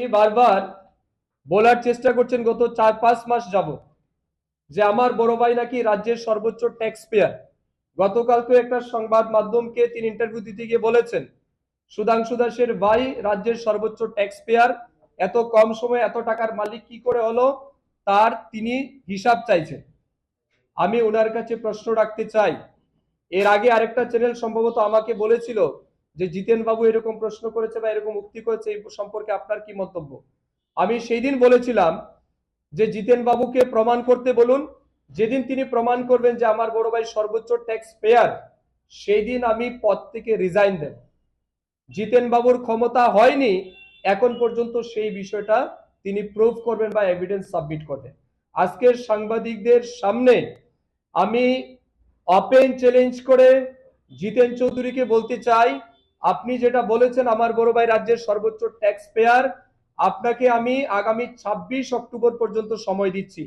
তিনি বারবার বলার চেষ্টা করছেন, গত চার, পাঁচ মাস যাবত যে আমার বড় ভাই নাকি রাজ্যের সর্বোচ্চ ট্যাক্স পেয়ার গতকালকে একটা সংবাদ মাধ্যমকে তিনি ইন্টারভিউ দিতে গিয়ে বলেছেন, সুধাংশু দাসের ভাই রাজ্যের সর্বোচ্চ ট্যাক্স পেয়ার এত কম সময়ে এত টাকার মালিক কি করে হলো? তার তিনি হিসাব চাইছেন। আমি ওনার কাছে প্রশ্ন রাখতে চাই। এর আগে আরেকটা চ্যানেল সম্ভবত আমাকে বলেছিল যে জিতেন বাবু এরকম প্রশ্ন করেছে বা এরকম উক্তি করেছে, এই সম্পর্কে আপনার কি মন্তব্য? আমি সেই দিন বলেছিলাম যে জিতেন বাবুকে প্রমাণ করতে বলুন। যেদিন তিনি প্রমাণ করবেন যে আমার বড় ভাই সর্বোচ্চ ট্যাক্স পেয়ার সেই দিন আমি পদ থেকে রিজাইন দেব। জিতেন বাবুর ক্ষমতা হয়নি, এখন পর্যন্ত সেই বিষয়টা তিনি প্রুভ করবেন বা এভিডেন্স সাবমিট করবেন। আজকের সাংবাদিকদের সামনে আমি ওপেন চ্যালেঞ্জ করে জিতেন চৌধুরীকে বলতে চাই আপনি যেটা বলেছেন, আমার বড় ভাই রাজ্যের সর্বোচ্চ ট্যাক্স পেয়ার আপনাকে আমি আগামী ২৬ অক্টোবর পর্যন্ত সময় দিচ্ছি।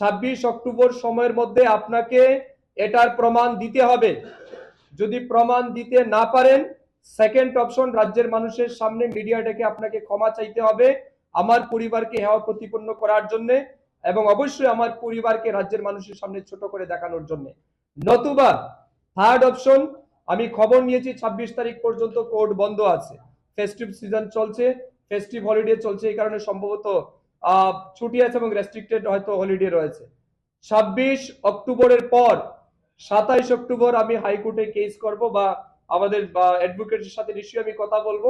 ২৬ অক্টোবর সময়ের মধ্যে আপনাকে এটার প্রমাণ দিতে হবে। যদি প্রমাণ দিতে না পারেন সেকেন্ড অপশন রাজ্যের মানুষের সামনে মিডিয়াটাকে আপনাকে ক্ষমা চাইতে হবে, আমার পরিবারকে হেওয়া প্রতিপন্ন করার জন্য এবং অবশ্যই আমার পরিবারকে রাজ্যের মানুষের সামনে ছোট করে দেখানোর জন্য। নতুবা থার্ড অপশন আমি খবর নিয়েছি ২৬ তারিখ পর্যন্ত কোর্ট বন্ধ আছে। ফেস্টিভ সিজন চলছে ফেস্টিভ হলিডে চলছে, এই কারণে সম্ভবত ছুটি আছে এবং রেস্ট্রিক্টেড হয়তো হলিডে রয়েছে। ছাব্বিশ অক্টোবরের পর, সাতাইশ অক্টোবর আমি হাইকোর্টে কেস করব বা আমাদের অ্যাডভোকেটের সাথে নিশ্চয়ই আমি কথা বলব।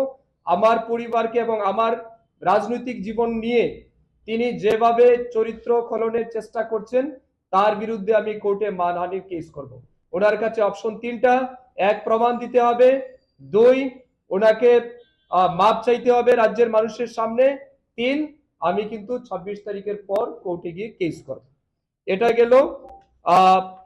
আমার পরিবারকে এবং আমার রাজনৈতিক জীবন নিয়ে তিনি যেভাবে চরিত্র খননের চেষ্টা করছেন, তার বিরুদ্ধে আমি কোর্টে মানহানির কেস করব। ওনার কাছে অপশন তিনটা এক প্রমাণ দিতে হবে। দুই ওনাকে মাপ চাইতে হবে রাজ্যের মানুষের সামনে। তিন আমি কিন্তু ছাব্বিশ তারিখের পর কোর্টে গিয়ে কেস করব। এটা গেল আহ,